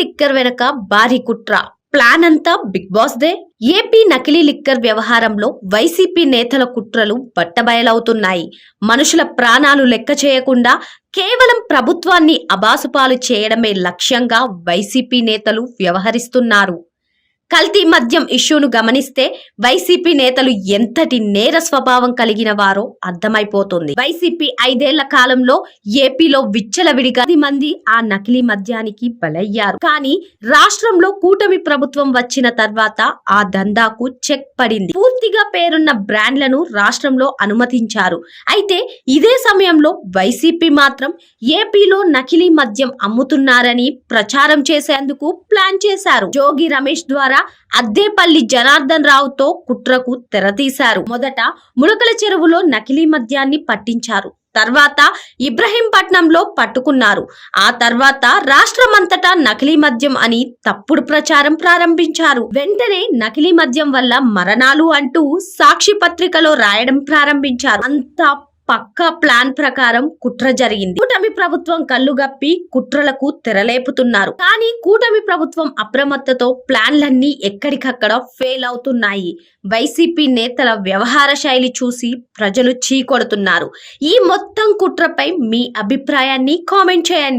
Liquor వెనక భారీ కుట్ర. ప్లాన్ అంతా బిగ్ బాస్ దే. ఏపీ నకిలీ లిక్కర్ వ్యవహారంలో వైసీపీ నేతల కుట్రలు బట్టబయలవుతున్నాయి. మనుషుల ప్రాణాలు లెక్క చేయకుండా కేవలం ప్రభుత్వాన్ని అబాసుపాలు చేయడమే లక్ష్యంగా వైసీపీ నేతలు వ్యవహరిస్తున్నారు. కల్తీ మద్యం ఇష్యూను గమనిస్తే వైసీపీ నేతలు ఎంతటి నేర స్వభావం కలిగిన వారో అర్థమైపోతుంది. వైసీపీ ఐదేళ్ళ కాలంలో ఏపీలో విచ్చలవిడిగా పది మంది ఆ నకిలీ మద్యానికి బలయ్యారు. కానీ రాష్ట్రంలో కూటమి ప్రభుత్వం వచ్చిన తర్వాత ఆ దందాకు చెక్ పడింది. పూర్తిగా పేరున్న బ్రాండ్లను రాష్ట్రంలో అనుమతించారు. అయితే ఇదే సమయంలో వైసీపీ మాత్రం ఏపీలో నకిలీ మద్యం అమ్ముతున్నారని ప్రచారం చేసేందుకు ప్లాన్ చేశారు. జోగి రమేష్ ద్వారా అద్దేపల్లి జనార్దన్ రావుతో కుట్రకు తెరతీశారు. మొదట ములకల చెరువులో నకిలీ మద్యాన్ని పట్టించారు. తర్వాత ఇబ్రహీంపట్నంలో పట్టుకున్నారు. ఆ తర్వాత రాష్ట్రమంతటా నకిలీ మద్యం అని తప్పుడు ప్రచారం ప్రారంభించారు. వెంటనే నకిలీ మద్యం వల్ల మరణాలు అంటూ సాక్షి పత్రికలో రాయడం ప్రారంభించారు. అంతా పక్కా ప్లాన్ ప్రకారం కుట్ర జరిగింది. కూటమి ప్రభుత్వం కళ్ళుగప్పి కుట్రలకు తెరలేపుతున్నారు. కానీ కూటమి ప్రభుత్వం అప్రమత్తతో ప్లాన్లన్నీ ఎక్కడికక్కడ ఫెయిల్ అవుతున్నాయి. వైసీపీ నేతల వ్యవహార శైలి చూసి ప్రజలు చీకొడుతున్నారు. ఈ మొత్తం కుట్రపై మీ అభిప్రాయాన్ని కామెంట్ చేయండి.